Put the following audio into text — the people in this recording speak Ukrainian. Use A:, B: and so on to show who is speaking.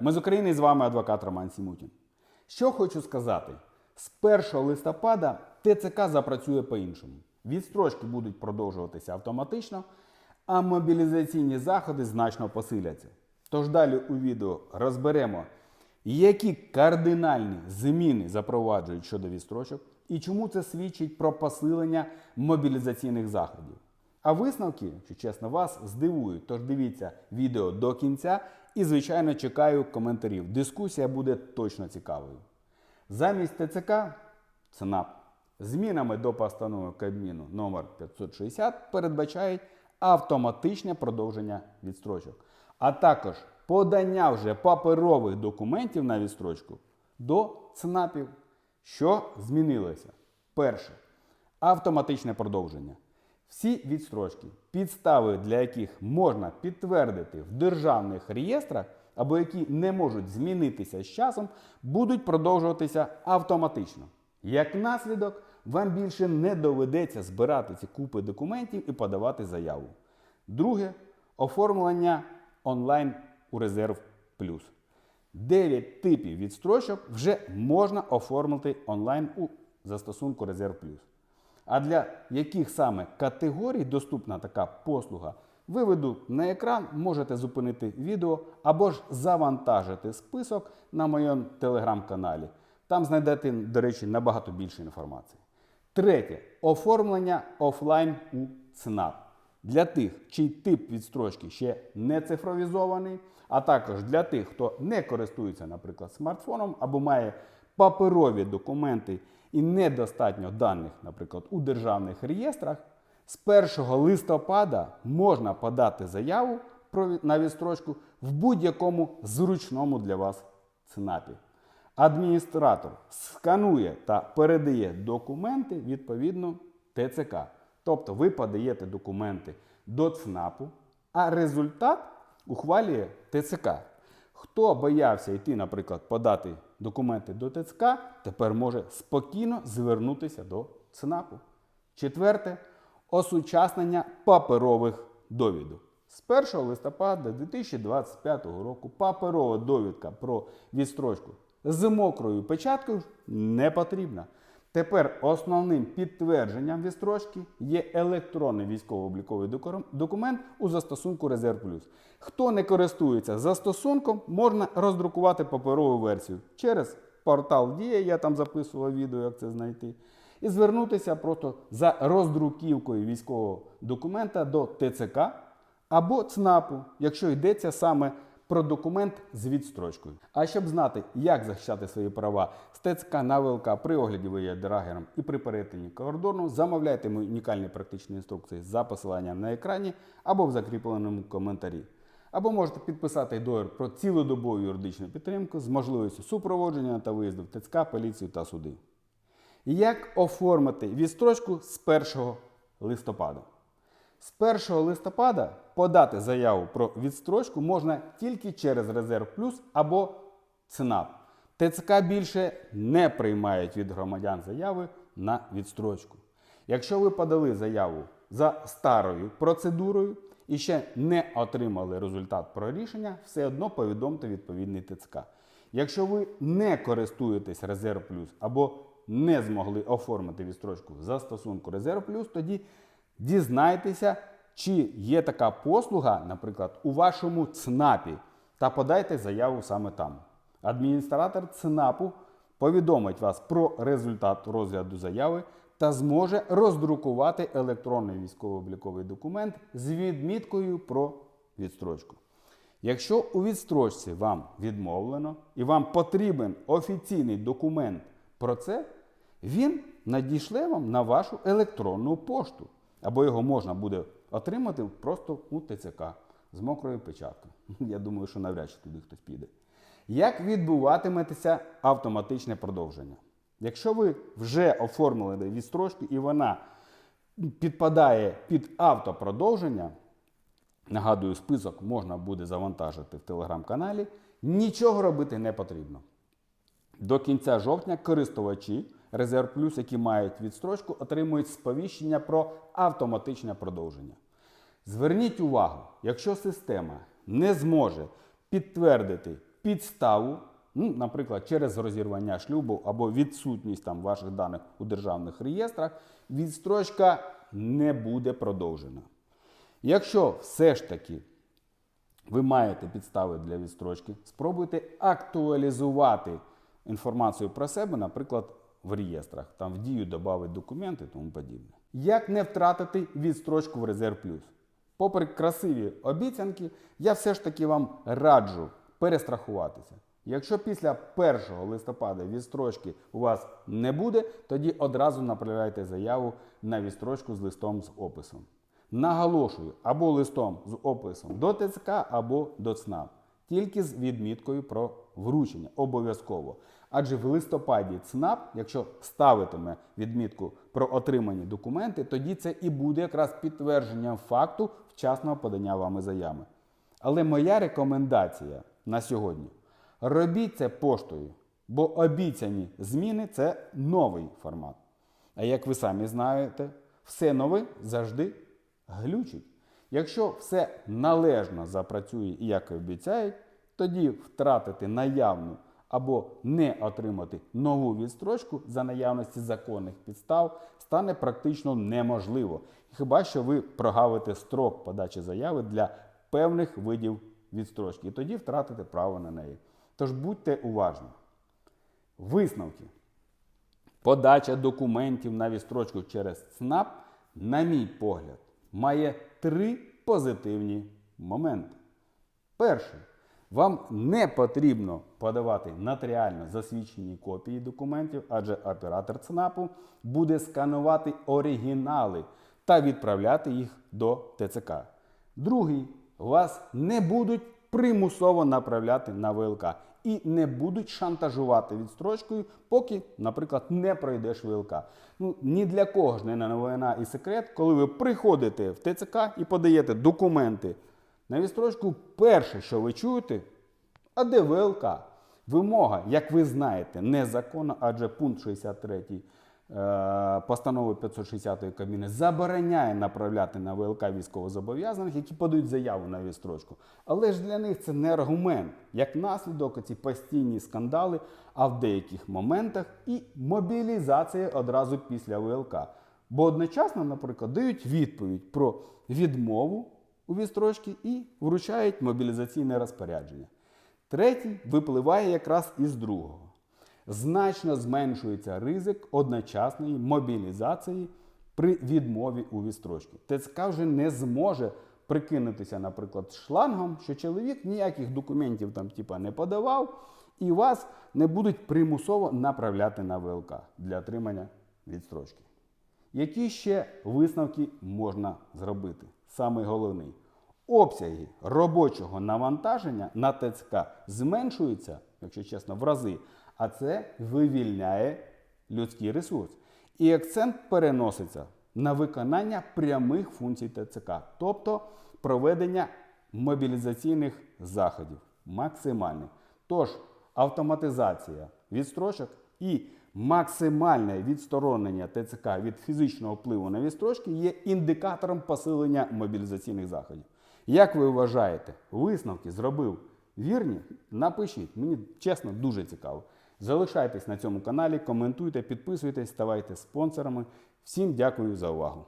A: Ми з України і з вами адвокат Роман Сімутін. Що хочу сказати: з 1 листопада ТЦК запрацює по-іншому. Відстрочки будуть продовжуватися автоматично, а мобілізаційні заходи значно посиляться. Тож далі у відео розберемо, які кардинальні зміни запроваджують щодо відстрочок і чому це свідчить про посилення мобілізаційних заходів. А висновки, якщо чесно, вас здивують. Тож дивіться відео до кінця і, звичайно, чекаю коментарів. Дискусія буде точно цікавою. Замість ТЦК ЦНАП змінами до постанови Кабміну номер 560 передбачають автоматичне продовження відстрочок, а також подання вже паперових документів на відстрочку до ЦНАПів. Що змінилося? Перше автоматичне продовження. Всі відстрочки, підстави для яких можна підтвердити в державних реєстрах або які не можуть змінитися з часом, будуть продовжуватися автоматично. Як наслідок, вам більше не доведеться збирати ці купи документів і подавати заяву. Друге оформлення онлайн у резерв плюс. 9 типів відстрочок вже можна оформити онлайн у застосунку Резерв Плюс. А для яких саме категорій доступна така послуга, виведу на екран, можете зупинити відео або ж завантажити список на моєму телеграм-каналі. Там знайдете, до речі, набагато більше інформації. Третє оформлення офлайн у ЦНАП. Для тих, чий тип відстрочки ще не цифровізований, а також для тих, хто не користується, наприклад, смартфоном або має паперові документи і недостатньо даних, наприклад, у державних реєстрах, з 1 листопада можна подати заяву на відстрочку в будь-якому зручному для вас ЦНАПі. Адміністратор сканує та передає документи відповідно ТЦК. Тобто ви подаєте документи до ЦНАПу, а результат ухвалює ТЦК. Хто боявся йти, наприклад, подати документи до ТЦК, тепер може спокійно звернутися до ЦНАПу. Четверте осучаснення паперових довідок. З 1 листопада 2025 року паперова довідка про відстрочку з мокрою печаткою не потрібна. Тепер основним підтвердженням відстрочки є електронний військово-обліковий документ у застосунку Резерв Плюс. Хто не користується застосунком, можна роздрукувати паперову версію через портал Дія, я там записував відео, як це знайти, і звернутися просто за роздруківкою військового документа до ТЦК або ЦНАПу, якщо йдеться саме про документ з відстрочкою. А щоб знати, як захищати свої права з ТЦК на ВЛК при огляді ви драгером і при перетині кордону, замовляйте мої унікальні практичні інструкції за посиланням на екрані або в закріпленому коментарі. Або можете підписати договір про цілодобову юридичну підтримку з можливістю супроводження та виїзду в ТЦК, поліцію та суди. Як оформити відстрочку з 1 листопада? З 1 листопада подати заяву про відстрочку можна тільки через Резерв Плюс або ЦНАП. ТЦК більше не приймають від громадян заяви на відстрочку. Якщо ви подали заяву за старою процедурою і ще не отримали результат про рішення, все одно повідомте відповідний ТЦК. Якщо ви не користуєтесь Резерв Плюс або не змогли оформити відстрочку за стосунку Резерв Плюс, тоді дізнайтеся, чи є така послуга, наприклад, у вашому ЦНАПі, та подайте заяву саме там. Адміністратор ЦНАПу повідомить вас про результат розгляду заяви та зможе роздрукувати електронний військово-обліковий документ з відміткою про відстрочку. Якщо у відстрочці вам відмовлено і вам потрібен офіційний документ про це, він надішле вам на вашу електронну пошту. Або його можна буде отримати просто у ТЦК з мокрою печаткою. Я думаю, що навряд чи туди хтось піде. Як відбуватиметься автоматичне продовження? Якщо ви вже оформили відстрочку і вона підпадає під автопродовження, нагадую, список можна буде завантажити в телеграм-каналі, нічого робити не потрібно. До кінця жовтня користувачі Резерв Плюс, які мають відстрочку, отримують сповіщення про автоматичне продовження. Зверніть увагу, якщо система не зможе підтвердити підставу, ну, наприклад, через розірвання шлюбу або відсутність там ваших даних у державних реєстрах, відстрочка не буде продовжена. Якщо все ж таки ви маєте підстави для відстрочки, спробуйте актуалізувати інформацію про себе, наприклад, в реєстрах, там в дію додати документи і тому подібне. Як не втратити відстрочку в резерв плюс? Попри красиві обіцянки, я все ж таки вам раджу перестрахуватися. Якщо після 1 листопада відстрочки у вас не буде, тоді одразу направляйте заяву на відстрочку з листом з описом. Наголошую, або листом з описом до ТЦК, або до ЦНАП. Тільки з відміткою про вручення. Обов'язково. Адже в листопаді ЦНАП, якщо ставитиме відмітку про отримані документи, тоді це і буде якраз підтвердженням факту вчасного подання вами заяви. Але моя рекомендація на сьогодні: робіть це поштою, бо обіцяні зміни це новий формат. А як ви самі знаєте, все нове завжди глючить. Якщо все належно запрацює і як і обіцяють, тоді втратити наявну або не отримати нову відстрочку за наявності законних підстав стане практично неможливо. Хіба що ви прогавите строк подачі заяви для певних видів відстрочки, і тоді втратите право на неї. Тож будьте уважні. Висновки. Подача документів на відстрочку через ЦНАП, на мій погляд, має три позитивні моменти. Перший. Вам не потрібно подавати нотаріально засвідчені копії документів, адже оператор ЦНАПу буде сканувати оригінали та відправляти їх до ТЦК. Другий. Вас не будуть примусово направляти на ВЛК і не будуть шантажувати відстрочкою, поки, наприклад, не пройдеш ВЛК. Ну, ні для кого ж не новина і секрет, коли ви приходите в ТЦК і подаєте документи на відстрочку, перше, що ви чуєте, а де ВЛК? Вимога, як ви знаєте, незаконна, адже пункт 63 е, постанови 560 Кабміни забороняє направляти на ВЛК військовозобов'язаних, які подають заяву на відстрочку. Але ж для них це не аргумент. Як наслідок, ці постійні скандали, а в деяких моментах і мобілізація одразу після ВЛК. Бо одночасно, наприклад, дають відповідь про відмову у відстрочці і вручають мобілізаційне розпорядження. Третій випливає якраз із другого. Значно зменшується ризик одночасної мобілізації при відмові у відстрочці. ТЦК вже не зможе прикинутися, наприклад, шлангом, що чоловік ніяких документів там типа не подавав, і вас не будуть примусово направляти на ВЛК для отримання відстрочки. Які ще висновки можна зробити? Саме головний. Обсяги робочого навантаження на ТЦК зменшуються, якщо чесно, в рази, а це вивільняє людський ресурс. І акцент переноситься на виконання прямих функцій ТЦК, тобто проведення мобілізаційних заходів максимальних. Тож автоматизація відстрочок і максимальне відсторонення ТЦК від фізичного впливу на вістрочки є індикатором посилення мобілізаційних заходів. Як ви вважаєте, висновки зробив вірні? Напишіть, мені чесно дуже цікаво. Залишайтесь на цьому каналі, коментуйте, підписуйтесь, ставайте спонсорами. Всім дякую за увагу.